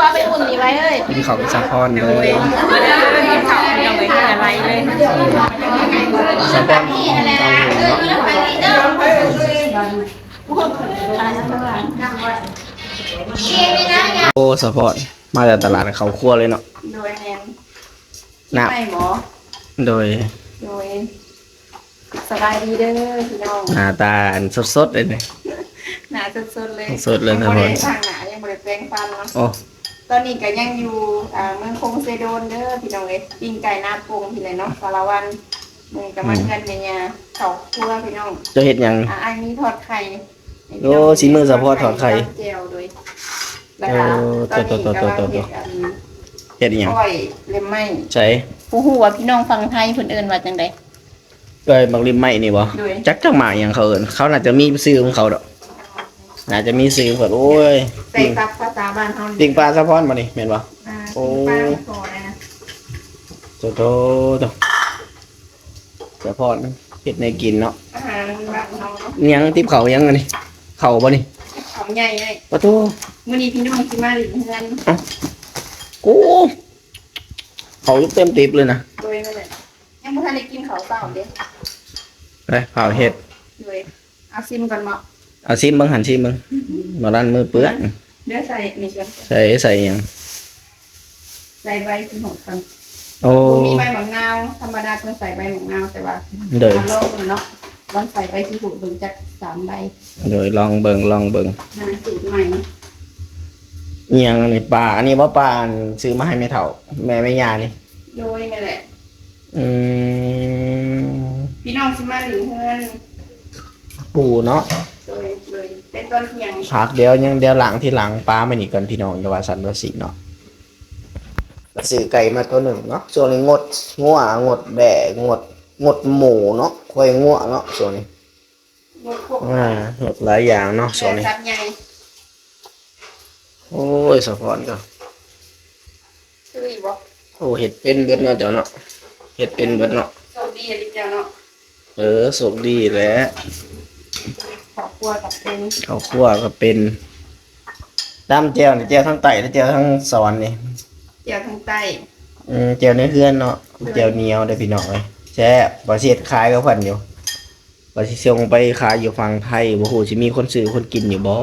ปลาไปอุ่นนี่ไว้เอ้ยกินข้าวกับสะพอนเลยมาเด้อกินข้าวยังไม่ได้อะไรเลยสะพอนต้องหูเนาะโอ้สะพอนมาจากตลาดเขาครัวเลยเนาะโดยแนนนับไม่หมอโดยโดยสบายดีเด้อพี่น้องหน้าตาอันสดๆเลยเนี่ยหนาสดๆเลยสดเลยนะยังพ่บ่อได้ทางหนายังบ่ได้แปรงฟันเนาะโอ้ ตอนนี้ก็ยังอยู่อ่าเมืองคงเซโดนเด้อพี่น้องเอ้ยปิ้งไก่หน้าโปงพี่เลยเนาะสารวันมึงกับมันกันเป็นยาเขาครัวพี่น้องเจะเห็ดหยัง อ่าอันนี้ทอดไข่โอ้สีมือสะโพกทอดไข่ เจียวด้วยแล้วก็โอ้ตอนนี้ตัวกำลังตัวตัวเฮ็ดอันเห็ดหยังอ้อยเล็มไหมใช่ผู้ฮู้ว่าพี่น้องฟังไทยเพิ่นเอิ้นว่าจังได๋เกยบักริมไหมนี่บ่ด้วยจักจังหมาอย่างเขาเอินเขาน่าจะมีซื้อของเขาดอก น่าจะมีซื้อเปิดโอ้ยใส่กับภาษาบ้านเฮาปิงปลาสะพอนมานี่เห็นบ่ อ่าโอ้ปิ้งปลาขอเลยนะ โตโตโตสะพอนเห็ดในกินเนาะอาหารบ้านเฮาเนาะเนียงทิพเขายังอันนี้เขาบ่นี่ของใหญ่เลยปะทูมื้อนี้พี่น้องสิมาลิ้นเฮือนโอ้เขาเต็มติบเลยนะโดยนั่นแหละยังบ่ทันได้กินข้าวเช้าเด้ ไปเผาเห็ด โดยเอาซิมก่อนเนาะ เอาซิมเบังหันซิมเบังมาด้านมือเปื้อนเดี๋ยวใส่นี่ก่อนใส่ใส่หยังใส่ใบสิหกครั้งโอ้มีใบหมักนาวธรรมดาต้องใส่ใบหมักนาวแต่ว่าเดยลองดูเนาะลองใส่ใบที่หูดูจากสามใบเดยลองเบิงลองเบิงหาสูตรใหม่เนียงอันนี้ปลาอันนี้ว่าปลาอันซื้อมาให้แม่เฒ่า แม่ไม่ยานี่โดยนี่แหละอืมพี่น้องสิมาหลิงเฮือนปูเนาะ โดยโดยเป็นต้นเพียงผักเดี๋ยวยังเดี๋ยวหลังที่หลังปลามานี่ก่อนพี่น้องอย่าว่าสันว่าสีเนาะก็ซื้อไก่มาตัวหนึ่งเนาะส่วนนี้งดงัวงดแดะงดงดหมูเนาะควายงัวเนาะส่วนนี้งดพวกอ่างดหลายอย่างเนาะส่วนนี้สัตว์ใหญ่โอ้ยสะพอนก็คืออีบอกโอ้เห็ดเป็นเบิดเนาะเจ้าเนาะเห็ดเป็นเบิดเนาะโชคดีอะไรเจ้าเนาะเออสุกดีแหล้ว ขอบครัวกับเป็นข้าวคั่วก็เป็นตามแจ่วนี่แจ่วทั้งไต่และแจ่วทั้งสวรรค์นี่เจียวทางใต้อืมแจ่วในเพื่อนเนาะแจ่วเหนียวได้อพี่น้องเลยแซ่บบ่สิเฮ็ดขายก็เพิ่นอยู่บ่สิส่งไปขายอยู่ฝั่งไทยบ่ฮู้สิมีคนซื้อคนกินอยู่บ่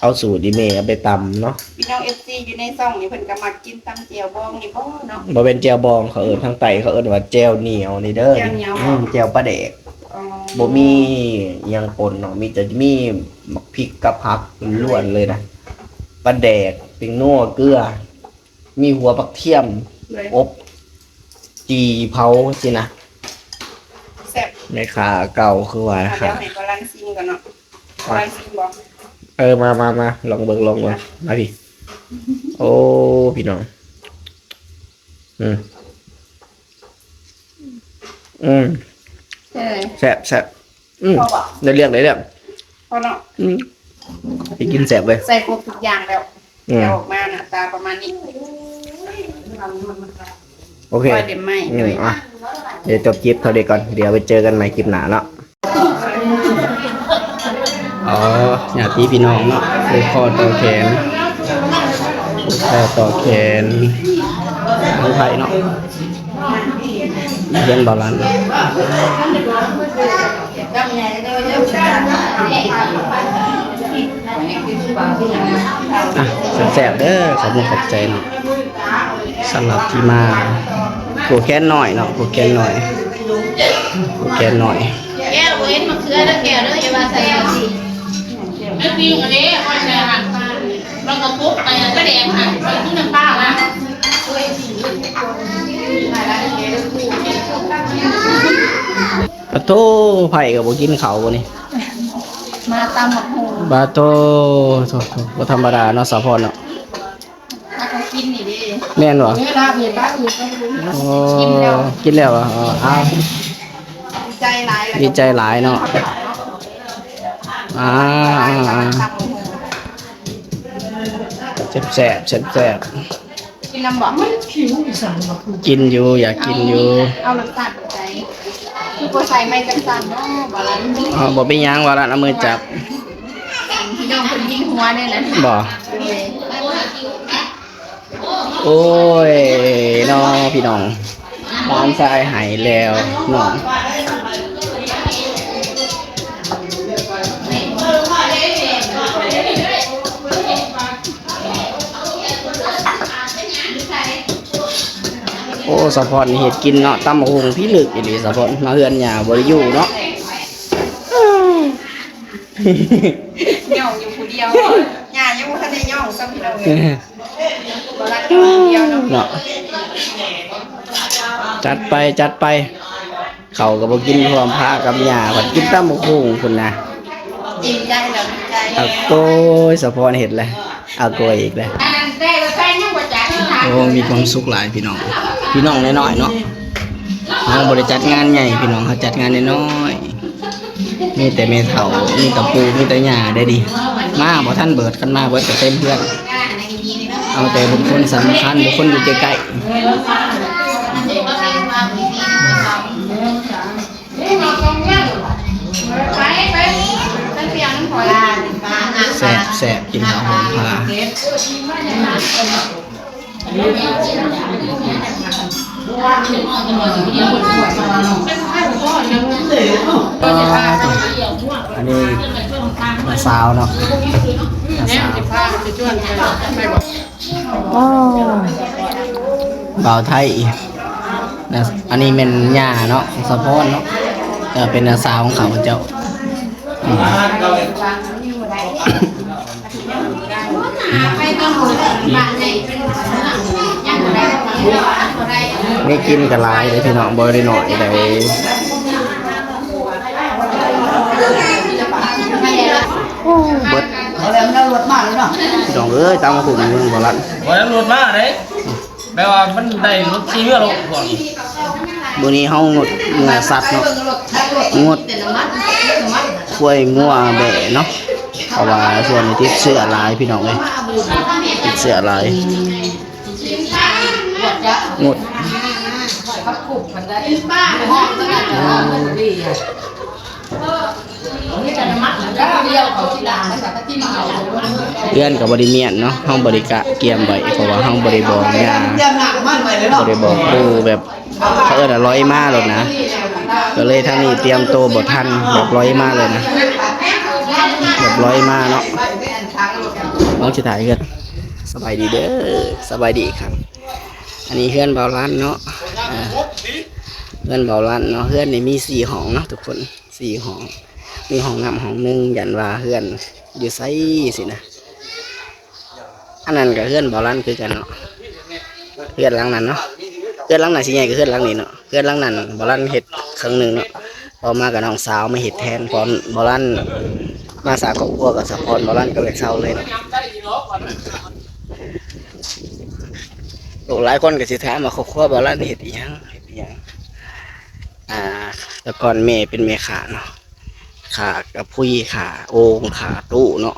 เอาสูตรอีเมเอาไปตำเนาะพี่น้องเอฟซีอยู่ในซ่องนี่เพิ่นก็มักกินตำเจียวบองนี่บ่เนาะบ่เป็นแจ่วบองเขาเอิ้นทางไตเขาเอิ้นว่าแจ่วเหนียวนี่เด้อแจ่วเหนียว อืมแจ่วปลาแดกอ๋อ บ่มีอิหยังปนเนาะมีแต่มีหมักพริกกับผักล้วนเลยนะปลาแดกเป็นนัวเกลือ มีหัวปักเทียม เลยอบ จีเผาสินะแซ่บแม่ค้าเก่าคือว่าอะเดี๋ยค่ะวให้กำลังซิมก่อนเนาะกำลังซิมบ่เออมามามาลองเบิ่งลองเบิ่งมาพี่ โอ้ พี่น้อง อืม อืมใช่ แซ่บแซ่บอืมพอบ่ได้เรื่องได้เรื่องพอเนาะอืมไปกินแซ่บเลย ใส่ครบทุกอย่างแล้วอืม จะออกมาหน้าตาประมาณนี้โอเคคอยเด็มไหมอืด้มวยอะเดี๋ยวจบคลิปเท่าเดียวก่อน เดี๋ยวไปเจอกันใหม่คลิปหน้าเนาะ อ๋อญาติพี่น้องเนาะผูกคอต่อแขนผูกคอต่อแขนทั้งไทยเนาะ เรียนบอลลันอะแสบๆเด้อขอบคุณขอบใจเนาะสำหรับที่มาผูกแขนหน่อยเนาะผูกแขนหน่อยผูกแขนหน่อย แก้วเว้นมะเขือแล้วแก้วเด้ออย่าว่าใส่เอาสิไม่จริงอันนี้มันจะหันมันก็ปุ๊บไปก็แดงหันไปที่น้ำปลาละ ปะโตไผ่กับบ่กินเขาวบ่นี่มาตามหมกหูบาโตโถโถบ่ธรรมดาเนาะสาวพรเนาะถ้าเขากินนี่ดิแม่นบ่เวลาเห็นบ้านอยู่ก็รู้โอ้กินแล้วอะอ๋ออ้าวดีใจหลายแล้วดีใจหลายเนาะอ่าอ่าอ่าตามหมกหูแซ่บแซ่บแซ่บแซ่บ กินน้ำบอกกินอยู่ อยากกินอยู่เอาน้ำตาลใจคือโปรใส่ไม่จังสันเนาะบาลานซ์อ๋อบ่เป็นหยังว่าละเอามือจับพี่น้องคนยิงหัวเนี่ยนะบ่เลยโอ้ยน้องพี่น้องร้านทรายหายแล้วน้อง อ้สะพอนเห็ดกินเนาะตำบักหงพี่ลึกอีหลีสะพอนมาเฮือนหยาบ่ได้อยู่เนาะย่องอยู่ผู้เดียวย่ายังบ่ทันได้ย่องซ้ำพี่น้องเลยบ่รักอยู่ผู้เดียวเนาะเนาะจัดไปจัดไป เขาก็บอกกินพร้อมพากับยาผัดกินตำบักหุ่งคุณนะดีใจแล้วดีใจเอาโกยสะพอนเห็ดเลยเอาโกยอีกเลยอันนั้นได้ก็ใส่ยังบ่จักทางโอ้มีความสุขหลายพี่น้อง พี่น้องน้อยๆเนาะเราบริจัดงานใหญ่พี่น้องเขาจัดงานน้อยๆมีแต่เมเถามีแต่ปูมีแต่หญ้าได้ดี มาบ่ท่านเบิดกันมาเบิดก็เต็มเพื่อน เอาแต่บุคคลสำคัญบุคคลอยู่ใกล้ไปไปตั้งเสียงน้ำพอลาดิปาอาๆแสบแสบกินข้าหอมพา อันนี้มาสาวเนาะมาสาวบ่าวไทยนะอันนี้เป็นหญ้าเนาะของสะพอนเนาะแต่เป็นนาสาวของเขาเจ้า ไปต้องหมดบ้านไหนยังบ่ได้บ่ได้นี่กินกับลายเลยพี่น้องบ่ได้หน่อยเลยเบิดเอาแล้วมันเอารถมาเลยเนาะพี่น้องเอ้ยตามมาถึงเมืองบ่รัดวันนั้นรถมาเลยแปลว่ามันได้รถขี่เรือลงก่อนมื้อนี้เฮางดเนื้อสัตว์เนาะงดกล้วยงัวแบะเนาะ เพราะว่าส่วนนี้ติดเสื้อลายพี่น้องเอ้ยติดเสื้อลายงดเพื่อนกับบริเมียนเนาะห้องบริกะเกียมไว้เพราะว่าห้องบริบอกยาเตรียมหนักมันไว้เลยบริบอกปูแบบเขาเอิ้นอะร้อยมาเลยนะ ก็เลยท่างนี้เตรียมโตบททันแบบร้อยมาเลยนะ แบบร้อยมาเนาะน้องจะถ่ายกันสบายดีเด้อสบายดีครับ อันนี้เพื่อนเบาลันเนาะอ่าเพื่อนเบาลันเนาะเพื่อนนี่มีสี่ห้องเนาะทุกคนสี่ห้อง มีห้องน้ำห้องหนึงยันว่าเพื่อนอยู่ไซสินะอันนั้นกับเพื่อนเบาลันคือกันเนาะเพื่อนหลังนั้นเนาะเพื่อนหลังนั้นสิใหญ่กับเพื่อนหลังนี้เนาะเพื่อนหลังนั้นเบาลันเห็ดครั้งหนึ่งเนาะพอมากับน้องสาวมาเห็ดแทนพอเบาลัน มาสาครอบครัวกับสะพอนบาลันก็เลยเศร้าเลยหลายคนก็สิถามว่าครอบครัวบาลันเห็ดอีหยังเห็ดอีหยังอ่าแต่ก่อนแม่เป็นแม่ขาเนาะขากับพุยขาโอ่งขาตู้เนาะ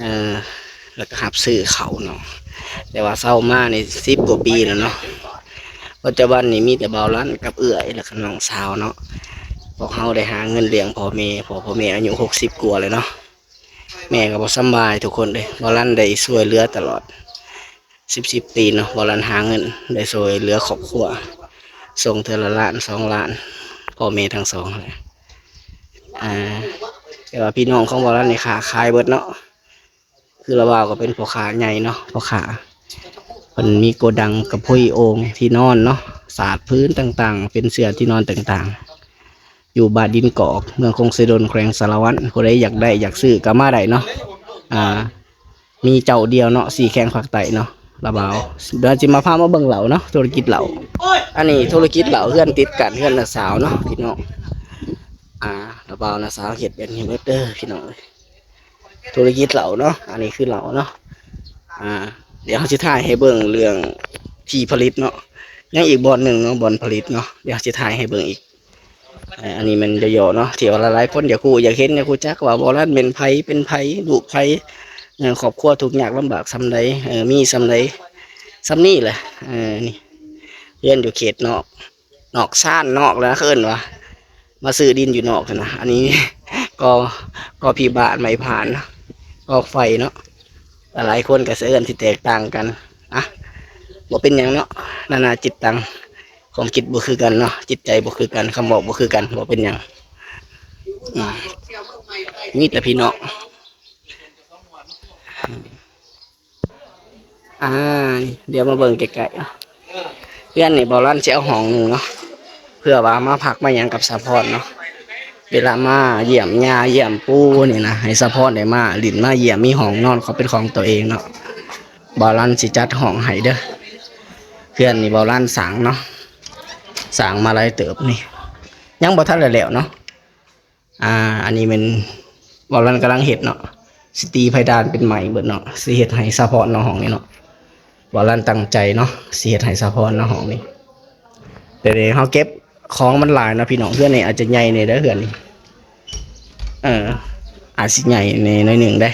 เออแล้วก็หับซื้อเขาเนาะแต่ว่าเศร้ามากในสิบกว่าปีแล้วเนาะปัจจุบันนี้มีแต่เบาลันกับเอื่อยแล้วก็น้องสาวเนาะ พวกเขาได้หาเงินเลี้ยงพ่อแม่พ่อพ่อแม่อายุหกสิบกว่าเลยเนาะแม่ก็บ่สบายทุกคนเลยบาลันได้ช่วยเหลือตลอดสิบสิบปีเนาะบาลันหาเงินได้ช่วยเหลือครอบครัวส่งเทอละล้านสองล้านพ่อแม่ทั้งสองเลยอ่าแต่ว่าพี่น้องของบาลันในขาขายเบิดเนาะคือระบ่าวก็เป็นพ่อขาใหญ่เนาะพ่อขามันมีโกดังกับพุ้ยโองที่นอนเนาะสาดพื้นต่างๆ เป็นเสื่อที่นอนต่างๆ อยู่บาดดินกอก เมืองคงเซโดนแขวงสารวัตรผู้ใดอยากได้อยากซื้อก็มาได้เนาะอ่า มีเจ้าเดียวเนาะสี่แข้งผักไตเนาะระบาวเดี๋ยวจะมาพามาเบิ่งเหล่าเนาะธุรกิจเหล่าอันนี้ธุรกิจเหล่าเพื่อนติดกันเพื่อนสาวเนาะพี่น้องอ่าระบาวละสาวเห็ดเป็นเฮมเบอร์เดอร์พี่น้องธุรกิจเหล่าเนาะอันนี้คือเหล่าเนาะอ่า เดี๋ยวเขาจะถ่ายให้เบิ่งเรื่องที่ผลิตเนาะยังอีกบอลหนึ่งเนาะบอลผลิตเนาะเดี๋ยวจะถ่ายให้เบิ่งอีก อันนี้มันจะย่อเนาะเที่ว่าหลายคนอยากคูอยากเห็นอยากคูจักว่าบอลันเป็นไผเป็นไผลูไผเออครอบครัวทุกข์ยากลำบากซำใดเออมีซำใดซำนี่แหละเออนี่เรียนอยู่เขตนอก นอกซ่านนอกแล้วเคินวะมาซื้อดินอยู่นอกนะอันนี้ก็ก็พีบาทไม่ผ่านเนาะออกไฟเนาะหลายคนก็เสื่อนที่แตกต่างกันอะบ่เป็นหยังเนาะนานาจิตตัง ความคิดบ่คือกันเนาะจิตใจบ่คือกันคำบอกบ่คือกันบ่เป็นหยังอืมมีแต่พี่น้องอ่า เดี๋ยวมาเบิ่งไกลๆเนาะเพื่อนนี่บ่ร้านสิเอาห้องหนึงเนาะเพื่อว่ามาพักมาหยังกับสะพอนเนาะเวลามาเยี่ยมยาเยี่ยมปูนี่นะให้สะพอนได้มาหลินมาเยี่ยมมีห้องนอนเขาเป็นของตัวเองเนาะบ่ร้านสิจัดห้องให้เด้อเพื่อนนี่บาล้านสางเนาะ สางมาหลายเติบนี่ยังบ่ทันแล้วเนาะอ่า อันนี้เป็นบาล้านกำลังเห็ดเนาะสตีไพดานเป็นใหม่เบิดเนาะสิเฮ็ดให้ซัพพอร์ตเนาะห้องนี้เนาะบาล้านตั้งใจเนาะสิเฮ็ดให้ซัพพอร์ตเนาะห้องนี้แต่เดี๋ยวเฮาเก็บของมันหลายนะพี่น้องเพื่อนนี่อาจจะใหญ่ในเด้เพื่อนเอออาจสิใหญ่ในน้อยหนึ่งได้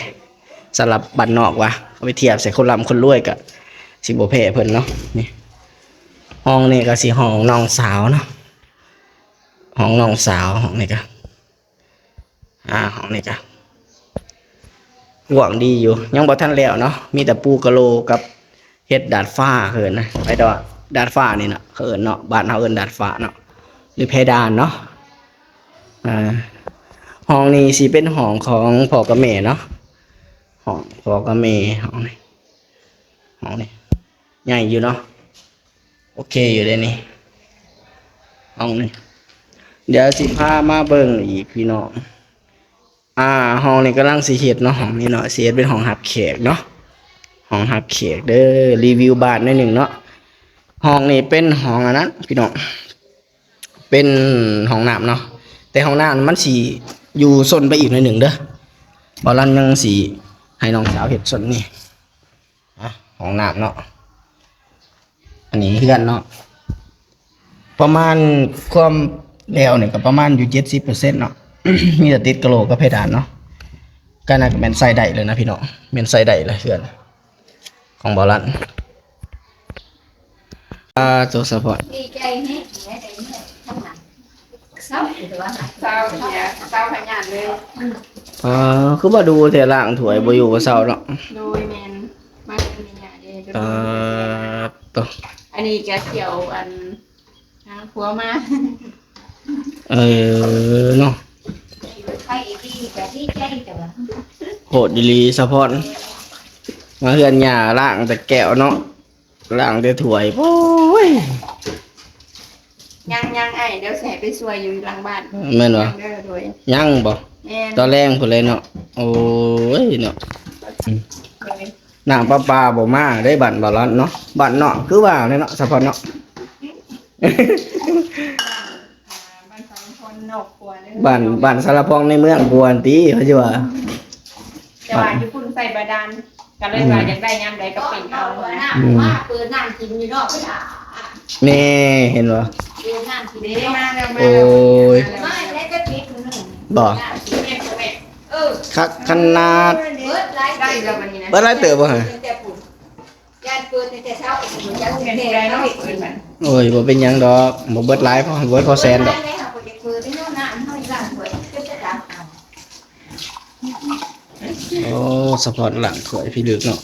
สำหรับบ้านนอกวะเอาไปเทียบใส่คนรำคนรวยกับสิบโบเพเพิ่นเนาะนี่ ห้องนี่ก็สิห้องน้องสาวเนาะห้องน้องสาวห้องนี่ก็อ่าห้องนี่ก็หวังดีอยู่ ยังบ่ทันแล้วเนาะมีแต่ปูกะโลกับเฮ็ดดาดฟ้าเขินนะไปดอดาดฟ้านี่เนาะเขินเนาะบ้านเฮาเอิ้นดาดฟ้าเนาะหรือเพดานเนาะอ่าห้องนี้สิเป็นห้องของพ่อกับแม่เนาะห้องพ่อกับแม่ห้องนี้ห้องนี้ใหญ่อยู่เนาะ โอเคอยู่เลยนี่ห้องนี้เดี๋ยวสิพามาเบิ่งอีกพี่น้องอ่าห้องนี้กำลังสิเฮ็ดเนาะห้องนี้เนาะสิเฮ็ดเป็นห้องหับแขกเนาะห้องหับแขกเด้อรีวิวบ้านหนิดหนึ่งเนาะห้องนี้เป็นห้องอันนั้นพี่น้องเป็นห้องน้ำเนาะแต่ห้องน้ำมันสิอยู่ซนไปอีกหน่อยหนึ่งเด้อบอลันยังสิให้น้องสาวเฮ็ดซนนี่อะห้องน้ำเนาะ อันนี้เพื่อนเนาะประมาณความแล้วเนี่ยก็ประมาณอยู่เจ็ดสิบเปอร์เซ็นต์เนาะมีแต่ติดกระโหลกกับเพดานเนาะก็น่าจะเป็นไส้ได้เลยนะพี่น้องเป็นไส้ได้เลยเพื่อน ของบอลันอ่าตัวสปอร์ตดีใจแฮะแม่ได้แม่ทำหนังเออคือมาดูแต่ล่างถวยบ่อยู่บ่เศร้าเนาะดยแมนมาเป็นเนี่ยเด้ออ่าตัว อันนี้แกเกี่ยวอันทางผัวมาเออเนาะใครดีแต่ดีใจแต่ว่าโหดดีหลีสะพอนมาเฮือนหญ้าล่างแต่แก้วเนาะล่างแต่ถ้วยโอ้ยยังยังไอ้เดี๋ยวแสไปช่วยอยู่หลังบ้านแม่นบ่ยังเด้อโดยยังบ่แม่นตอนแรงพุ่นเลยเนาะโอ้ยเนาะ โดย น้ำประปาบ่มาได้บั่นบ่ร้อนเนาะบั่นเนาะคือว่าเลยเนาะสะพอนเนาะบ้านสองคนนอกครัวเด้อบ้านบ้านสารพองในเมืองกวนติเขาสิว่าแต่ว่าญี่ปุ่นใส่บาดาลก็เลยว่าอยากได้ยามใดก็เป็นเอาเอานะน้ำมาเปิดน้ำกินอยู่รอบก็ได้แน่เห็นบ่เปิดน้ำกินเด้ได้มาแล้วมาโอ้แล้วยไม่ได้ก็ปิดอยู่นึงบ่แม่แม่เออ คักขนาดเปิดไลฟ์ได้แล้ววันนี้นะเบิดหลายเติบบ่ฮะแต่ปุ่นยานเปิดแต่เช้าเหมือนจะเห็นเทได้แล้เนาะวเปิดมันโอ้ยบ่เป็นหยังดอกบ่เบิดหลายพอเบิดพอแสนดอกได้ค่ะเปิดที่โน่นน้ำเท่าไหร่เปิดก็จะดังโอ้สปอร์ตหลังถวยพี่ลึกเนาะ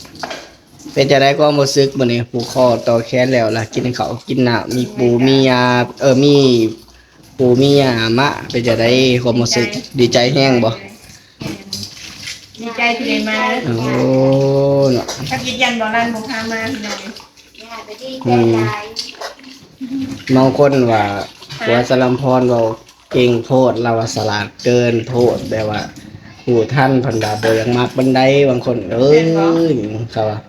เป็นจะได้ก็มาซึกมื้อนี้ผูกคอต่อแขนแล้วล่ะกินข้าวกินน้ำมีปูมียาเออมีปูมียามะเป็นจะได้ความรู้สึกดีใจแห้งบ่ ดีใจที่ได้มาโอ้เนาะถ้าคิดยันบอลันบุพามาพี่น้องยาไปที่ใจใจบางคนว่าหัวสลัมพรเว้าเก่งโพดเราว่าสลาดเกินโพดแบบว่าผู้ท่านเพันดาบ่อยังมักบันไดบางคน เอ้ยเขาว่า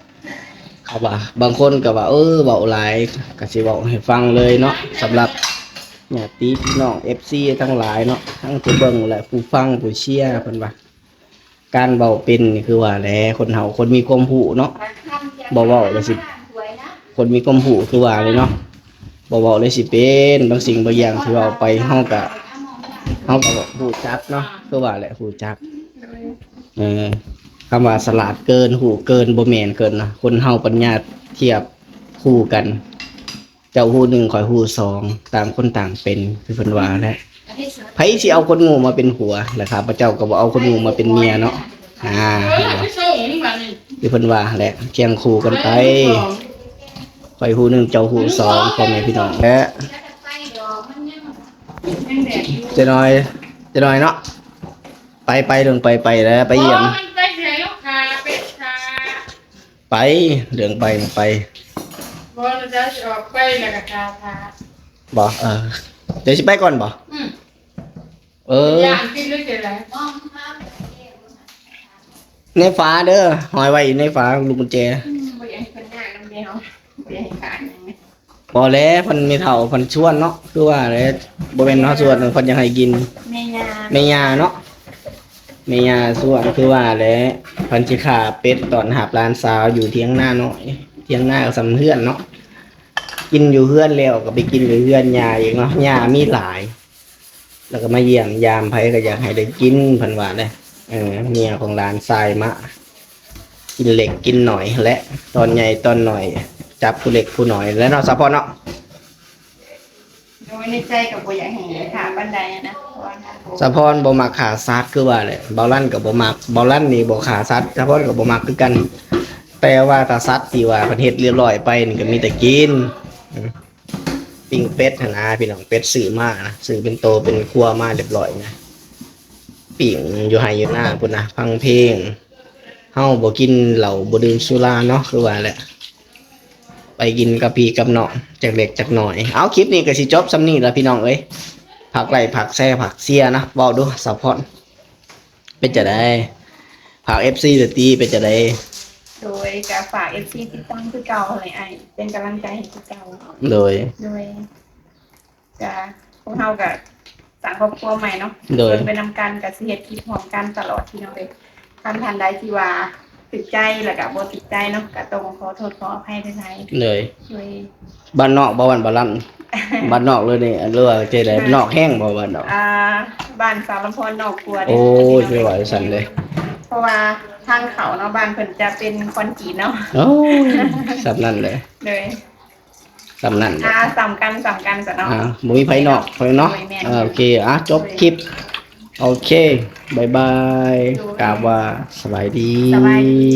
เขาว่าบางคนก็ว่า เออเบาหลายก็สิเว้าให้ฟังเลยเนาะสำหรับญาติพี่น้อง FC ทั้งหลายเนาะทั้งผู้เบิ่งและผู้ฟังผู้เชียร์เพิ่นว่า การเบาเป็นนี่คือว่าแหละคนเฮาคนมีความรู้เนาะบอกว่าเลยสิคนมีความรู้คือว่าเลยเนาะบ่เว้าเลยสิเป็นบางสิ่งบางอย่างที่เว้าไปเฮาก็เฮาก็ฮู้จักเนาะคือว่าแหละฮู้จักเออคำว่าสลาดเกินหูเกินบ่แมนเกินนะคนเฮาปัญญาเทียบคู่กัน เจ้าหูหนึ่งข่อยหูสองต่างคนต่างเป็นคือเพิ่นว่าแหละ ไผสิเอาคนโงูมาเป็นผัวล่ะครับพระเจ้าก็บ่เอาคนโงูมาเป็นเมียเนาะอ่าไม่ใช่นี่มันคือเพิ่นว่าแหละเคียงคู่กันไปข่อยฮู้หนึ่งเจ้าฮู้สองพ่อแม่พี่น้องและยังแดดอยู่เจะน้อยเจะน้อยเนาะไปไปเรื่องไปไปแล้วไปเยี่ยมมันไปแล้วค่ะเป็ดค่ะไปเรื่องไปไปบอลจะออกไปแล้วก็คาทาบ่เออเดี๋ยวสิไปก่อนบ่อืม เออย่างกินหรือจะอะไรในฟ้าเด้อหอยไว้อยู่ในฟ้าลูกกุญแจบ่อยากให้เพิ่นย่างน้ำเดียวบ่อยากให้ขาดหยังไงบ่แล้วเพิ่นมีเฒ่าเพิ่นชวนเนาะคือว่าแล้วบ่แม่นเฮาชวนเพิ่นยังให้กินแม่ย่าแม่ย่าเนาะแม่ย่าชวนคือว่าแล้วเพิ่นสิขาเป็ดตอนหับหลานสาวอยู่เถียงหน้าน้อยเถียงหน้ากับสำเฮือนเนาะกินอยู่เฮือนแล้วก็ไปกินอยู่เฮือนย่าอีกเนาะย่ามีหลาย แล้วก็มาเยี่ยมยามไผก็อยากให้ได้กินเพิ่นว่าเด้เออเมียของหลานทรายมากินเหล็กกินหน่อยและ ตอนใหญ่ตอนหน่อย จับผู้เล็กผู้หน่อยแล้วเนาะสะพอเนาะโดยในใจก็บ่อยากให้ขาบันไดอะนะเพราะว่าถ้าผมสะพอนบ่มักขาซัดคือว่าเลยเบาลั่นกับบ่มักเบาลั่นนี่บ่ขาซัดสะพอนกับบ่มักคือกัน แต่ว่าถ้าซัดที่ว่าเพิ่นเฮ็ดเรียบร้อยไปนี่ก็มีแต่กินอืม ปิ้งเป็ดหั่นนะพี่น้องเป็ดซื้อมากนะซื้อเป็นโตเป็นครัวมากเรียบร้อยนะปิ้งอยู่ไห้อยู่หน้าพุ่นนะฟังเพลงเฮาบ่กินเหล้าบ่ดื่มสุราเนาะคือว่าแหละไปกินกับพี่กับเน้องจากเล็กจากหน่อย เอาคลิปนี้ก็สิจบซ้ำนี้แล้วพี่น้องเอ้ยผักไหลผักแซ่ผักเสียนะเว้าดูสะพอนเป็นจะได้ผัก FC เดตีเป็นจะได้ โดยก็ฝาก FC ติดตามคือเก่าเลยไอ้เป็นกำลังใจให้คือเก่าโดย โดยจะพวกเฮากับสร้างครอบครัวใหม่เนาะโดย เพิ่นไปนำกันกับสิเฮ็ดคลิปพร้อมกันตลอดที่น้องเลยท่านทันใดที่ว่าติดใจแล้วก็บ่ติดใจเนาะก็ต้องขอโทษขออภัยด้วยนะเลยโดย บ้านนอกบ่วันบ่ลั่นบ้านนอกเลยนี่เรือว่าเจไดนอกแห้งบ่บ้านนอก อ่าบ้านสารพรนอกกลัวเด้โอ้ยไม่ไหวสั่นเลยเพ ราะว่าทางเขาเนาะบ้านเพิ่นจะเป็นคอนกรีตเนาะโอ้ยสำนั่นเลยโดยสำนั่นเลยอ่าสำคัญสำคัญซะเนาะอ่าบ่มีไผนอกไผเนาะอ่าโอเคอะจบคลิป โอเคบายบายกราบว่าสบายดีสบายดี